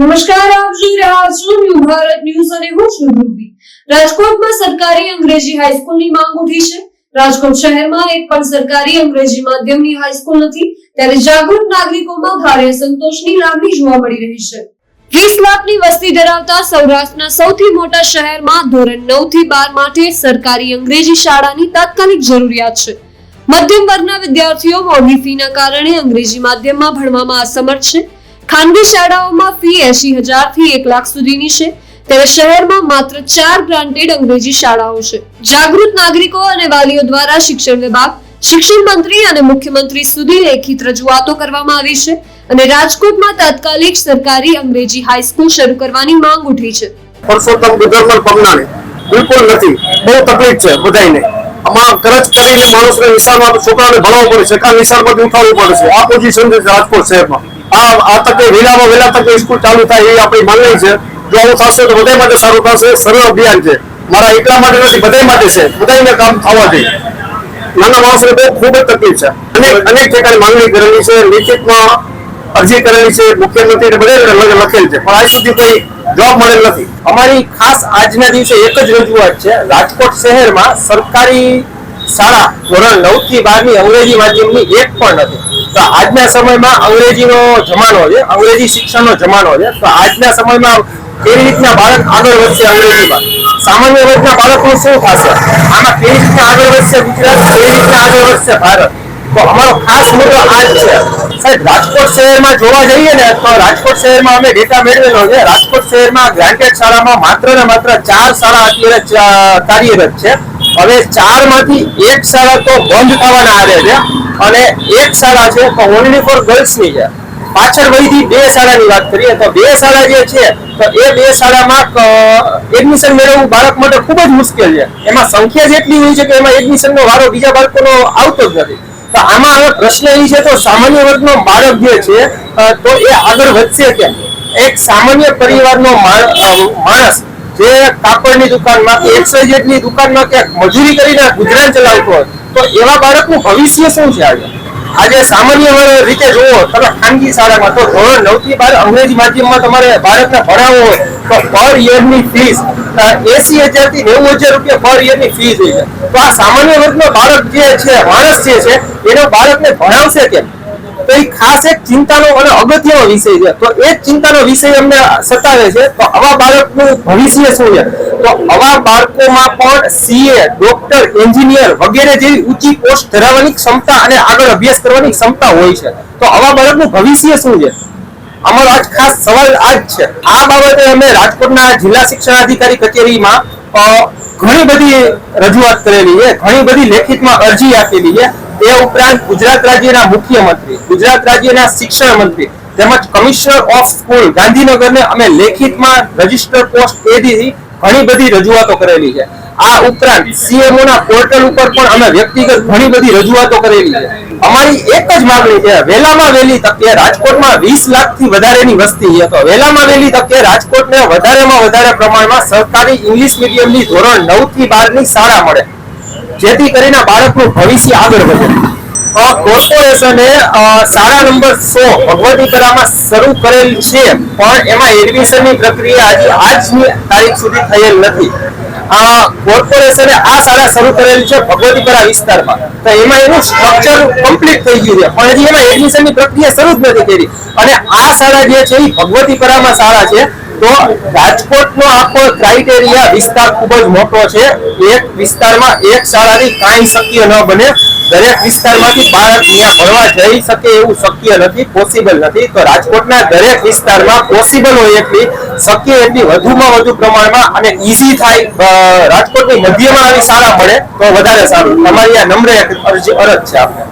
નમસ્કાર, આપ જોઈ રહ્યા છો ન્યૂ ભારત ન્યૂઝ અને હું છું ધ્રુવી. રાજકોટમાં સરકારી અંગ્રેજી હાઈસ્કૂલની માંગ ઉઠી છે. રાજકોટ શહેરમાં એક પણ સરકારી અંગ્રેજી માધ્યમની હાઈસ્કૂલ નથી. ત્યારે જાગૃત નાગરિકોમાં ભારે સંતોષની લાગણી જોવા મળી રહી છે. વીસ લાખની વસ્તી ધરાવતા સૌરાષ્ટ્રના સૌથી મોટા શહેરમાં ધોરણ નવથી બાર માટે સરકારી અંગ્રેજી શાળાની તાત્કાલિક જરૂરિયાત છે. મધ્યમ વર્ગના વિદ્યાર્થીઓ મોંઘી ફીના કારણે અંગ્રેજી માધ્યમમાં ભણવામાં અસમર્થ છે. ખાનગી શાળાઓમાં ફી એસી હજારથી એક લાખ સુધીની છે. ત્યારે શહેરમાં માત્ર ચાર ગ્રાન્ટેડ અંગ્રેજી શાળાઓ છે. જાગૃત નાગરિકો અને વાલીઓ દ્વારા શિક્ષણ વિભાગ, શિક્ષણ મંત્રી અને મુખ્યમંત્રી સુધી લેખિત રજૂઆતો કરવામાં આવી છે અને રાજકોટમાં તાત્કાલિક સરકારી અંગ્રેજી હાઈસ્કૂલ શરૂ કરવાની માંગ ઉઠી છે. પરસોત્તમ ગુજરમલ પગનાને બિલકુલ નથી. બહુ તકલીફ છે બધાયને. આમાં કરજ કરીને માણસને નિશાળમાં છોકરાને ભણવું પડે છે. કા ઉઠાવવું પડે છે. આ પોઝિશન છે રાજકોટ શહેરમાં. આ તકે વહેલામાં વહેલા તકે સ્કૂલ ચાલુ થાય એવી આપણી માંગણી છે. જો આવું થશે તો બધા માટે સારું થશે. સરળ અભિયાન છે. મારા એકલા માટે નથી બધા માટે છે. બધાને કામ થવા જોઈએ નાના માણસોને બહુ ખૂબ જ તકલીફ છે. અનેક અનેક ઠેકાણે માંગણી કરેલી છે, લિખિતમાં અરજી કરેલી છે, મુખ્યમંત્રીને બધે લખેલ છે. પણ આજ સુધી કોઈ જોબ મળેલ નથી. અમારી ખાસ આજના દિવસે એક જ રજૂઆત છે. રાજકોટ શહેરમાં સરકારી શાળા ધોરણ નવથી બારની અંગ્રેજી માધ્યમની એક પણ નથી. તો આજના સમયમાં અંગ્રેજીનો જમાનો છે, અંગ્રેજી શિક્ષણનો જમાનો છે. તો આજના સમયમાં કેવી રીતના બાળક આગળ વધશે અંગ્રેજીમાં? સામાન્ય વર્ગના બાળકનું શું થશે? આમાં કેવી રીતના આગળ વધશે ગુજરાત? કેવી રીતના આગળ વધશે ભારત? તો અમારો ખાસ મુદ્દો આ જ છે. સાહેબ, રાજકોટ શહેરમાં જોવા જઈએ ને, તો રાજકોટ શહેરમાં અમે ડેટા મેળવેલો છે. રાજકોટ શહેરમાં ગ્રાન્ટેડ શાળામાં માત્ર ને માત્ર ચાર શાળા અત્યારે કાર્યરત છે. હવે ચારમાંથી એક શાળા તો બંધ થવાના આવે છે અને એક શાળા છે તો ઓનલી ફોર ગર્લ્સની છે. પાછળ વહીથી બે શાળાની વાત કરીએ તો બે શાળા જે છે, તો એ બે શાળામાં એડમિશન મેળવવું બાળક માટે ખૂબ જ મુશ્કેલ છે. એમાં સંખ્યા જેટલી હોય છે કે એમાં એડમિશનનો વારો બીજા બાળકોનો આવતો જ નથી. તો આમાં હવે પ્રશ્ન એ છે તો સામાન્ય વર્ગનો બાળક જે છે તો એ આગળ વધશે કેમ? એક સામાન્ય પરિવારનો માણસ જે કાપડની દુકાનમાં કે એકસો જેટલી દુકાનમાં ક્યાંક મજૂરી કરીને ગુજરાન ચલાવતો હોય, તો એવા બાળકનું ભવિષ્ય શું છે આજે? આજે સામાન્ય રીતે જુઓ, તમે ખાનગી શાળામાં, તો ધોરણ નવથી બાર અંગ્રેજી માધ્યમમાં તમારે બાળકને ભણાવવો હોય, તો પર યરની ફીસ એસી હજારથી નેવું હજાર રૂપિયા પર યરની ફીસ હોય છે. તો આ સામાન્ય વર્ગનો બાળક જે છે, માણસ જે છે, એનો બાળકને ભણાવશે કેમ? તો એ ખાસ એક ચિંતાનો અને અગત્યનો વિષય છે. તો એ ચિંતાનો વિષય અમને સતાવે છે. તો આવા બાળકનું ભવિષ્ય શું છે? તો આવા બાળકોમાં પણ સીએ, ડોક્ટર, એન્જિનિયર વગેરે જેવી ઊંચી પોસ્ટ ધરાવવાની ક્ષમતા અને આગળ અભ્યાસ કરવાની ક્ષમતા હોય છે. તો આવા બાળકનું ભવિષ્ય શું છે? અમારો આજ ખાસ સવાલ આ જ છે. આ બાબતે અમે રાજકોટના જિલ્લા શિક્ષણાધિકારી કચેરીમાં ઘણી બધી રજૂઆત કરેલી છે. ઘણી બધી લેખિતમાં અરજી આપેલી છે. એ ઉપરાંત ગુજરાત રાજ્યના મુખ્યમંત્રી, ગુજરાત રાજ્યના શિક્ષણ મંત્રી તેમજ કમિશનર ઓફ સ્કૂલ ગાંધીનગરને અમે લેખિતમાં રજિસ્ટર પોસ્ટ એથી ઘણી બધી રજૂઆતો કરેલી છે. આ ઉપરાંત સીએમઓ ના પોર્ટલ ઉપર પણ અમે વ્યક્તિગત ઘણી બધી રજૂઆતો કરેલી છે. અમારી એક જ માંગણી છે વહેલામાં વહેલી તકે રાજકોટમાં વીસ લાખથી વધારેની વસ્તી છે. તો વહેલામાં વહેલી તકે રાજકોટને વધારેમાં વધારે પ્રમાણમાં સરકારી ઇંગ્લિશ મીડિયમની ધોરણ નવથી બારની શાળા મળે. જેથી કરીને બાળકનું ભવિષ્ય આગળ વધે. કોર્પોરેશને શાળા નંબર સો ભગવતીપરામાં શરૂ કરેલ છે, પણ એમાં એડમિશનની પ્રક્રિયા હજી આજની તારીખ સુધી થયેલ નથી. આ કોર્પોરેશને આ શાળા શરૂ કરેલ છે ભગવતીપરા વિસ્તારમાં. તો એમાં એનું સ્ટ્રક્ચર કમ્પ્લીટ થઈ ગયું છે, પણ હજી એમાં એડમિશનની પ્રક્રિયા શરૂ જ નથી કરી. અને આ શાળા જે છે એ ભગવતીપરામાં શાળા છે તો રાજકોટનો આખો ક્રાઇટેરિયા વિસ્તાર ખૂબ જ મોટો છે. એક વિસ્તારમાં એક શાળાની કાંઈ શક્ય ન બને. દરેક વિસ્તારમાંથી બાળક ત્યાં ભણવા જઈ શકે એવું શક્ય નથી પોસિબલ નથી. તો રાજકોટના દરેક વિસ્તારમાં પોસિબલ હોય એટલી, શક્ય એટલી વધુમાં વધુ પ્રમાણમાં અને ઈઝી થાય રાજકોટની મધ્યમાં આવી શાળા મળે તો વધારે સારું. તમારી આ નમ્ર અરજ છે આપણે